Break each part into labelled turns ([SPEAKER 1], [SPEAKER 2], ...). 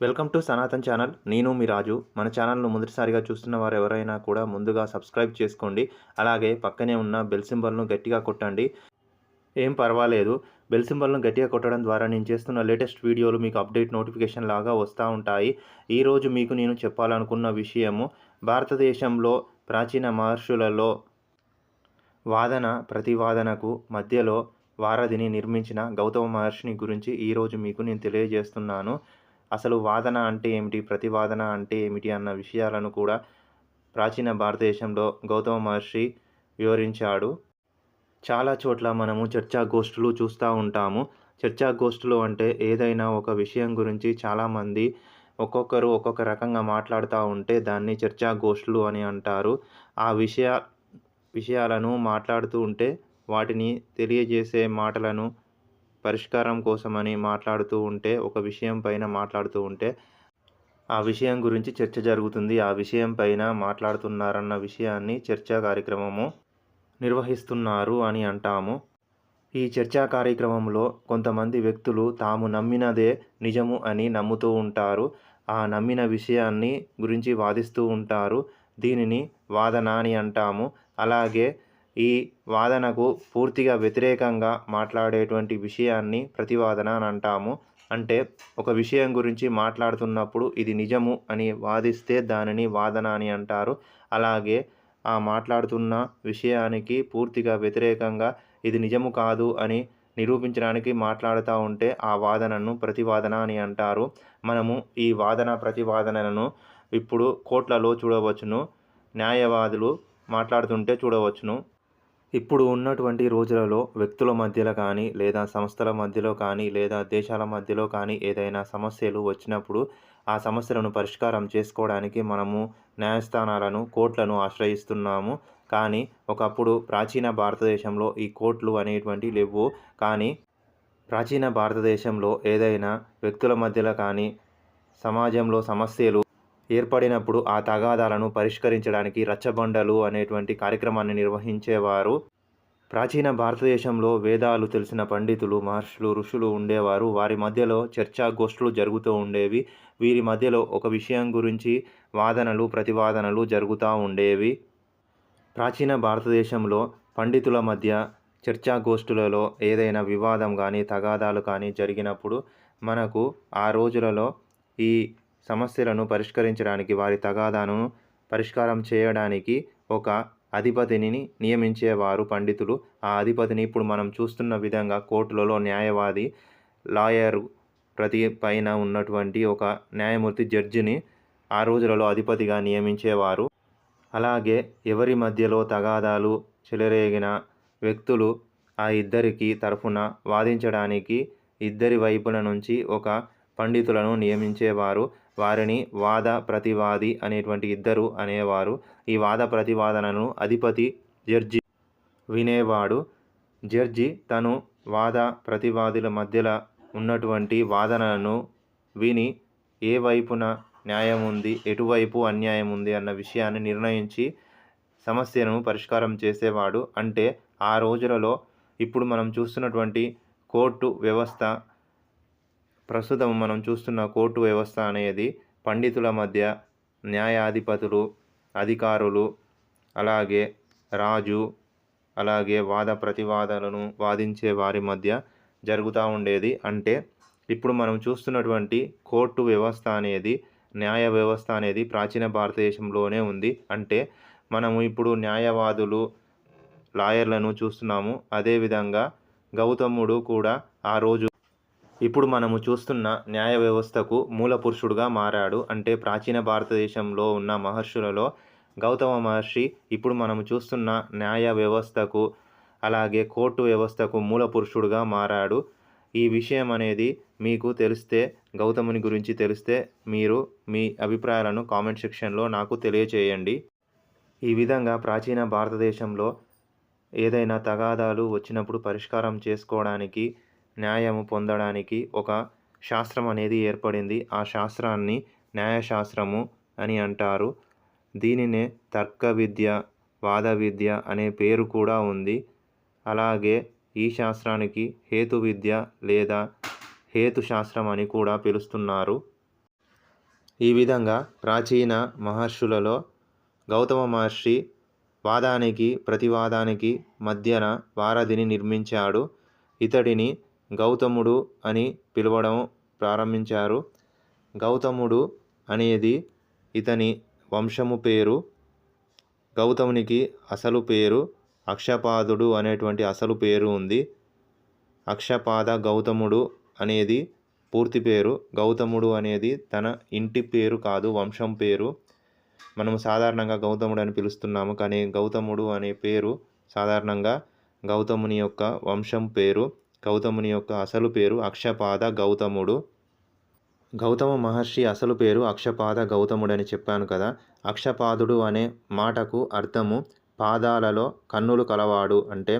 [SPEAKER 1] Welcome to Sanatan channel. నేను మీ రాజు. మన ఛానల్ను మొదటిసారిగా చూస్తున్న వారు ఎవరైనా కూడా ముందుగా సబ్స్క్రైబ్ చేసుకోండి. అలాగే పక్కనే ఉన్న బెల్ సింబల్ను గట్టిగా కొట్టండి. ఏం పర్వాలేదు. బెల్ సింబల్ను గట్టిగా కొట్టడం ద్వారా నేను చేస్తున్న లేటెస్ట్ వీడియోలు మీకు అప్డేట్ నోటిఫికేషన్ లాగా వస్తూ ఉంటాయి. ఈరోజు మీకు నేను చెప్పాలనుకున్న విషయము భారతదేశంలో ప్రాచీన మహర్షులలో వాదన ప్రతివాదనకు మధ్యలో వారధిని నిర్మించిన గౌతమ మహర్షిని గురించి ఈరోజు మీకు నేను తెలియజేస్తున్నాను. అసలు వాదన అంటే ఏమిటి? ప్రతివాదన అంటే ఏమిటి? అన్న విషయాలను కూడా ప్రాచీన భారతదేశంలో గౌతమ మహర్షి వివరించాడు. చాలా చోట్ల మనము చర్చా గోష్ఠులు చూస్తూ ఉంటాము. చర్చా గోష్ఠులు అంటే ఏదైనా ఒక విషయం గురించి చాలామంది ఒక్కొక్కరు ఒక్కొక్క రకంగా మాట్లాడుతూ ఉంటే దాన్ని చర్చా గోష్ఠులు అని అంటారు. ఆ విషయ విషయాలను మాట్లాడుతూ ఉంటే వాటిని తెలియజేసే మాటలను పరిష్కారం కోసమని మాట్లాడుతూ ఉంటే ఒక విషయం పైన మాట్లాడుతూ ఉంటే ఆ విషయం గురించి చర్చ జరుగుతుంది. ఆ విషయం పైన మాట్లాడుతున్నారన్న విషయాన్ని చర్చా కార్యక్రమము నిర్వహిస్తున్నారు అని అంటాము. ఈ చర్చా కార్యక్రమంలో కొంతమంది వ్యక్తులు తాము నమ్మినదే నిజము అని నమ్ముతూ ఉంటారు. ఆ నమ్మిన విషయాన్ని గురించి వాదిస్తూ ఉంటారు. దీనిని వాదన అని అంటాము. అలాగే ఈ వాదనకు పూర్తిగా వ్యతిరేకంగా మాట్లాడేటువంటి విషయాన్ని ప్రతివాదన అని అంటాము. అంటే ఒక విషయం గురించి మాట్లాడుతున్నప్పుడు ఇది నిజము అని వాదిస్తే దానిని వాదన అని అంటారు. అలాగే ఆ మాట్లాడుతున్న విషయానికి పూర్తిగా వ్యతిరేకంగా ఇది నిజము కాదు అని నిరూపించడానికి మాట్లాడుతూ ఉంటే ఆ వాదనను ప్రతివాదన అని అంటారు. మనము ఈ వాదన ప్రతివాదనలను ఇప్పుడు కోర్టులలో చూడవచ్చును. న్యాయవాదులు మాట్లాడుతుంటే చూడవచ్చును. ఇప్పుడు ఉన్నటువంటి రోజులలో వ్యక్తుల మధ్యలో కానీ లేదా సంస్థల మధ్యలో కానీ లేదా దేశాల మధ్యలో కానీ ఏదైనా సమస్యలు వచ్చినప్పుడు ఆ సమస్యలను పరిష్కారం చేసుకోవడానికి మనము న్యాయస్థానాలను కోర్టులను ఆశ్రయిస్తున్నాము. కానీ ఒకప్పుడు ప్రాచీన భారతదేశంలో ఈ కోర్టులు అనేటువంటి లేవు. కానీ ప్రాచీన భారతదేశంలో ఏదైనా వ్యక్తుల మధ్యలో కానీ సమాజంలో సమస్యలు ఏర్పడినప్పుడు ఆ తగాదాలను పరిష్కరించడానికి రచ్చబండలు అనేటువంటి కార్యక్రమాన్ని నిర్వహించేవారు. ప్రాచీన భారతదేశంలో వేదాలు తెలిసిన పండితులు మహర్షులు ఋషులు ఉండేవారు. వారి మధ్యలో చర్చా గోష్ఠులు జరుగుతూ ఉండేవి. వీరి మధ్యలో ఒక విషయం గురించి వాదనలు ప్రతివాదనలు జరుగుతూ ఉండేవి. ప్రాచీన భారతదేశంలో పండితుల మధ్య చర్చా గోష్ఠులలో ఏదైనా వివాదం కానీ తగాదాలు కానీ జరిగినప్పుడు మనకు ఆ రోజులలో ఈ సమస్యలను పరిష్కరించడానికి వారి తగాదాను పరిష్కారం చేయడానికి ఒక అధిపతిని నియమించేవారు పండితులు. ఆ అధిపతిని ఇప్పుడు మనం చూస్తున్న విధంగా కోర్టులలో న్యాయవాది లాయర్ ప్రతి పైన ఉన్నటువంటి ఒక న్యాయమూర్తి జడ్జిని ఆ రోజులలో అధిపతిగా నియమించేవారు. అలాగే ఎవరి మధ్యలో తగాదాలు చెలరేగిన వ్యక్తులు ఆ ఇద్దరికి తరఫున వాదించడానికి ఇద్దరి వైపుల నుంచి ఒక పండితులను నియమించేవారు. వారిని వాద ప్రతివాది అనేటువంటి ఇద్దరు అనేవారు. ఈ వాద ప్రతివాదనను అధిపతి జడ్జి వినేవాడు. జడ్జి తను వాద ప్రతివాదుల మధ్యలో ఉన్నటువంటి వాదనలను విని ఏ వైపున న్యాయం ఉంది ఎటువైపు అన్యాయం ఉంది అన్న విషయాన్ని నిర్ణయించి సమస్యను పరిష్కారం చేసేవాడు. అంటే ఆ రోజులలో ఇప్పుడు మనం చూస్తున్నటువంటి కోర్టు వ్యవస్థ ప్రస్తుతం మనం చూస్తున్న కోర్టు వ్యవస్థ అనేది పండితుల మధ్య న్యాయాధిపతులు అధికారులు అలాగే రాజు అలాగే వాద ప్రతివాదాలను వాదించే వారి మధ్య జరుగుతూ ఉండేది. అంటే ఇప్పుడు మనం చూస్తున్నటువంటి కోర్టు వ్యవస్థ అనేది న్యాయ వ్యవస్థ అనేది ప్రాచీన భారతదేశంలోనే ఉంది. అంటే మనము ఇప్పుడు న్యాయవాదులు లాయర్లను చూస్తున్నాము. అదేవిధంగా గౌతముడు కూడా ఆ రోజు ఇప్పుడు మనము చూస్తున్న న్యాయ వ్యవస్థకు మూల పురుషుడుగా మారాడు. అంటే ప్రాచీన భారతదేశంలో ఉన్న మహర్షులలో గౌతమ మహర్షి ఇప్పుడు మనము చూస్తున్న న్యాయ వ్యవస్థకు అలాగే కోర్టు వ్యవస్థకు మూల పురుషుడుగా మారాడు. ఈ విషయం అనేది మీకు తెలిస్తే గౌతముని గురించి తెలిస్తే మీరు మీ అభిప్రాయాలను కామెంట్ సెక్షన్లో నాకు తెలియచేయండి. ఈ విధంగా ప్రాచీన భారతదేశంలో ఏదైనా తగాదాలు వచ్చినప్పుడు పరిష్కారం చేసుకోవడానికి న్యాయము పొందడానికి ఒక శాస్త్రం అనేది ఏర్పడింది. ఆ శాస్త్రాన్ని న్యాయశాస్త్రము అని అంటారు. దీనినే తర్క విద్య వాద విద్య అనే పేరు కూడా ఉంది. అలాగే ఈ శాస్త్రానికి హేతు విద్య లేదా హేతు శాస్త్రం అని కూడా పిలుస్తున్నారు. ఈ విధంగా ప్రాచీన మహర్షులలో గౌతమ మహర్షి వాదానికి ప్రతివాదానికి మధ్యన వారధిని నిర్మించాడు. ఇతడిని గౌతముడు అని పిలవడం ప్రారంభించారు. గౌతముడు అనేది ఇతని వంశము పేరు. గౌతమునికి అసలు పేరు అక్షపాదుడు అనేటువంటి అసలు పేరు ఉంది. అక్షపాద గౌతముడు అనేది పూర్తి పేరు. గౌతముడు అనేది తన ఇంటి పేరు కాదు వంశం పేరు. మనం సాధారణంగా గౌతముడు అని పిలుస్తున్నాము కానీ గౌతముడు అనే పేరు సాధారణంగా గౌతముని యొక్క వంశం పేరు. గౌతముని యొక్క అసలు పేరు అక్షపాద గౌతముడు. గౌతమ మహర్షి అసలు పేరు అక్షపాద గౌతముడని చెప్పాను కదా. అక్షపాదుడు అనే మాటకు అర్థము పాదాలలో కన్నులు కలవాడు అంటే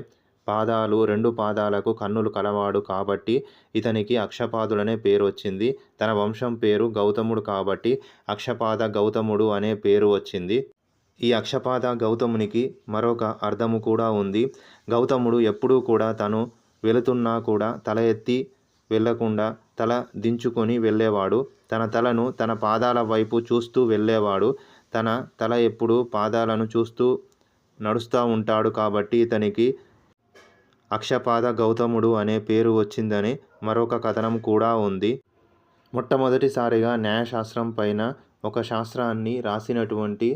[SPEAKER 1] పాదాలు రెండు పాదాలకు కన్నులు కలవాడు కాబట్టి ఇతనికి అక్షపాదుడనే పేరు వచ్చింది. తన వంశం పేరు గౌతముడు కాబట్టి అక్షపాద గౌతముడు అనే పేరు వచ్చింది. ఈ అక్షపాద గౌతమునికి మరొక అర్థము కూడా ఉంది. గౌతముడు ఎప్పుడూ కూడా తను వెళుతున్నా కూడా తల ఎత్తి వెళ్ళకుండా తల దించుకొని వెళ్ళేవాడు. తన తలను తన పాదాల వైపు చూస్తూ వెళ్ళేవాడు. తన తల ఎప్పుడు పాదాలను చూస్తూ నడుస్తూ ఉంటాడు కాబట్టి ఇతనికి అక్షపాద గౌతముడు అనే పేరు వచ్చిందని మరొక కథనం కూడా ఉంది. మొట్టమొదటిసారిగా న్యాయశాస్త్రం పైన ఒక శాస్త్రాన్ని రాసినటువంటి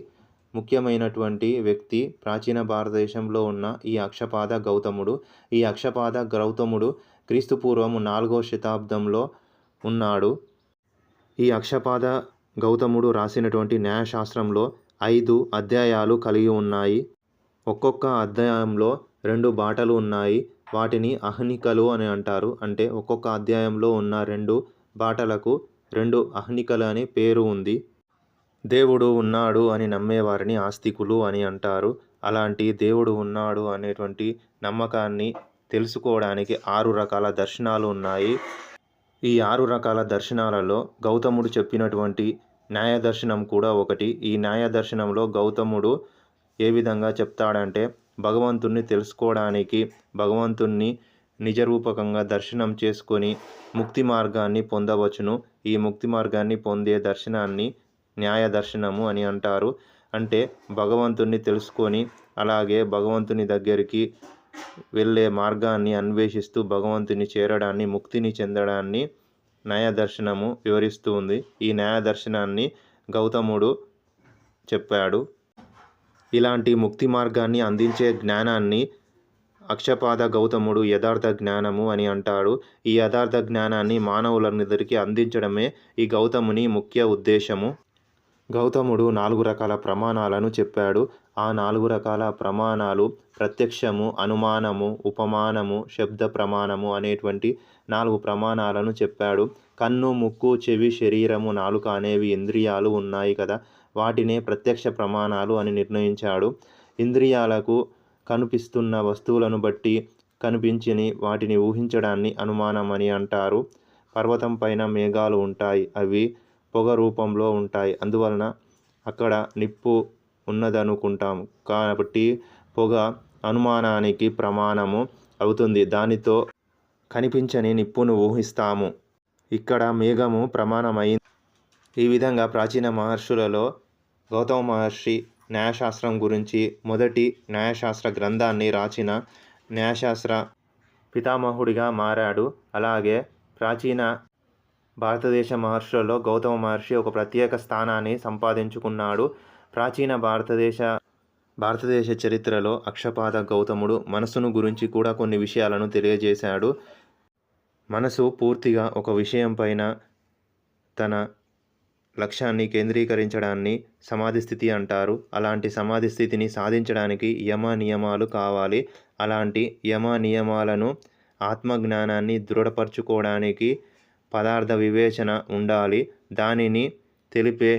[SPEAKER 1] ముఖ్యమైనటువంటి వ్యక్తి ప్రాచీన భారతదేశంలో ఉన్న ఈ అక్షపాద గౌతముడు. ఈ అక్షపాద గౌతముడు క్రీస్తుపూర్వము నాలుగో శతాబ్దంలో ఉన్నాడు. ఈ అక్షపాద గౌతముడు రాసినటువంటి న్యాయశాస్త్రంలో ఐదు అధ్యాయాలు కలిగి ఉన్నాయి. ఒక్కొక్క అధ్యాయంలో రెండు బాటలు ఉన్నాయి. వాటిని అహ్నికలు అని అంటారు. అంటే ఒక్కొక్క అధ్యాయంలో ఉన్న రెండు బాటలకు రెండు అహ్నికలు అని పేరు ఉంది. దేవుడు ఉన్నాడు అని నమ్మేవారిని ఆస్తికులు అని అంటారు. అలాంటి దేవుడు ఉన్నాడు అనేటువంటి నమ్మకాన్ని తెలుసుకోవడానికి ఆరు రకాల దర్శనాలు ఉన్నాయి. ఈ ఆరు రకాల దర్శనాలలో గౌతముడు చెప్పినటువంటి న్యాయ దర్శనం కూడా ఒకటి. ఈ న్యాయ దర్శనంలో గౌతముడు ఏ విధంగా చెప్తాడంటే భగవంతుణ్ణి తెలుసుకోవడానికి భగవంతుణ్ణి నిజరూపకంగా దర్శనం చేసుకొని ముక్తి మార్గాన్ని పొందవచ్చును. ఈ ముక్తి మార్గాన్ని పొందే దర్శనాన్ని న్యాయ దర్శనము అని అంటారు. అంటే భగవంతుణ్ణి తెలుసుకొని అలాగే భగవంతుని దగ్గరికి వెళ్ళే మార్గాన్ని అన్వేషిస్తూ భగవంతుని చేరడాన్ని ముక్తిని చెందడాన్ని న్యాయ దర్శనము వివరిస్తూ ఉంది. ఈ న్యాయ దర్శనాన్ని గౌతముడు చెప్పాడు. ఇలాంటి ముక్తి మార్గాన్ని అందించే జ్ఞానాన్ని అక్షపాద గౌతముడు యథార్థ జ్ఞానము అని అంటాడు. ఈ యథార్థ జ్ఞానాన్ని మానవులందరికీ అందించడమే ఈ గౌతముని ముఖ్య ఉద్దేశము. గౌతముడు నాలుగు రకాల ప్రమాణాలను చెప్పాడు. ఆ నాలుగు రకాల ప్రమాణాలు ప్రత్యక్షము అనుమానము ఉపమానము శబ్ద ప్రమాణము అనేటువంటి నాలుగు ప్రమాణాలను చెప్పాడు. కన్ను ముక్కు చెవి శరీరము నాలుక అనేవి ఇంద్రియాలు ఉన్నాయి కదా. వాటినే ప్రత్యక్ష ప్రమాణాలు అని నిర్ణయించాడు. ఇంద్రియాలకు కనిపిస్తున్న వస్తువులను బట్టి కనిపించని వాటిని ఊహించడాన్ని అనుమానం అని అంటారు. పర్వతం పైన మేఘాలు ఉంటాయి. అవి పొగ రూపంలో ఉంటాయి. అందువలన అక్కడ నిప్పు ఉన్నదనుకుంటాం. కాబట్టి పొగ అనుమానానికి ప్రమాణము అవుతుంది. దానితో కనిపించని నిప్పును ఊహిస్తాము. ఇక్కడ మేఘము ప్రమాణమైంది ఈ విధంగా ప్రాచీన మహర్షులలో గౌతమ మహర్షి న్యాయశాస్త్రం గురించి మొదటి న్యాయశాస్త్ర గ్రంథాన్ని రాసిన న్యాయశాస్త్ర పితామహుడిగా మారాడు. అలాగే ప్రాచీన భారతదేశ మహర్షులలో గౌతమ మహర్షి ఒక ప్రత్యేక స్థానాన్ని సంపాదించుకున్నాడు. ప్రాచీన భారతదేశ భారతదేశ చరిత్రలో అక్షపాద గౌతముడు మనసును గురించి కూడా కొన్ని విషయాలను తెలియజేశాడు. మనసు పూర్తిగా ఒక విషయం పైన తన లక్ష్యాన్ని కేంద్రీకరించడాన్ని సమాధి స్థితి అంటారు. అలాంటి సమాధి స్థితిని సాధించడానికి యమ నియమాలు కావాలి. అలాంటి యమ నియమాలను ఆత్మజ్ఞానాన్ని దృఢపరచుకోవడానికి పదార్థ వివేచన ఉండాలి. దానిని తెలిపే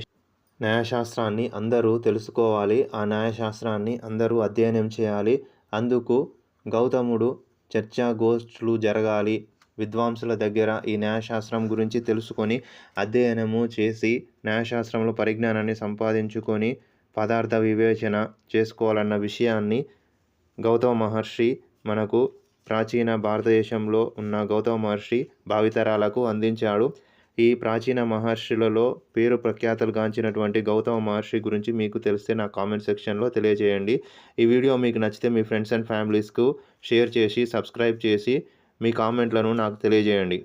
[SPEAKER 1] న్యాయశాస్త్రాన్ని అందరూ తెలుసుకోవాలి. ఆ న్యాయశాస్త్రాన్ని అందరూ అధ్యయనం చేయాలి. అందుకు గౌతముడు చర్చా గోష్ఠులు జరగాలి. విద్వాంసుల దగ్గర ఈ న్యాయశాస్త్రం గురించి తెలుసుకొని అధ్యయనము చేసి న్యాయశాస్త్రంలో పరిజ్ఞానాన్ని సంపాదించుకొని పదార్థ వివేచన చేసుకోవాలన్న విషయాన్ని గౌతమ మహర్షి మనకు ప్రాచీన భారతదేశంలో ఉన్న గౌతమ మహర్షి భావితరాలకు అందించాడు. ఈ ప్రాచీన మహర్షులలో పేరు ప్రఖ్యాతలు గాంచినటువంటి గౌతమ మహర్షి గురించి మీకు తెలిస్తే నా కామెంట్ సెక్షన్లో తెలియజేయండి. ఈ వీడియో మీకు నచ్చితే మీ ఫ్రెండ్స్ అండ్ ఫ్యామిలీస్కు షేర్ చేసి సబ్స్క్రైబ్ చేసి మీ కామెంట్లను నాకు తెలియజేయండి.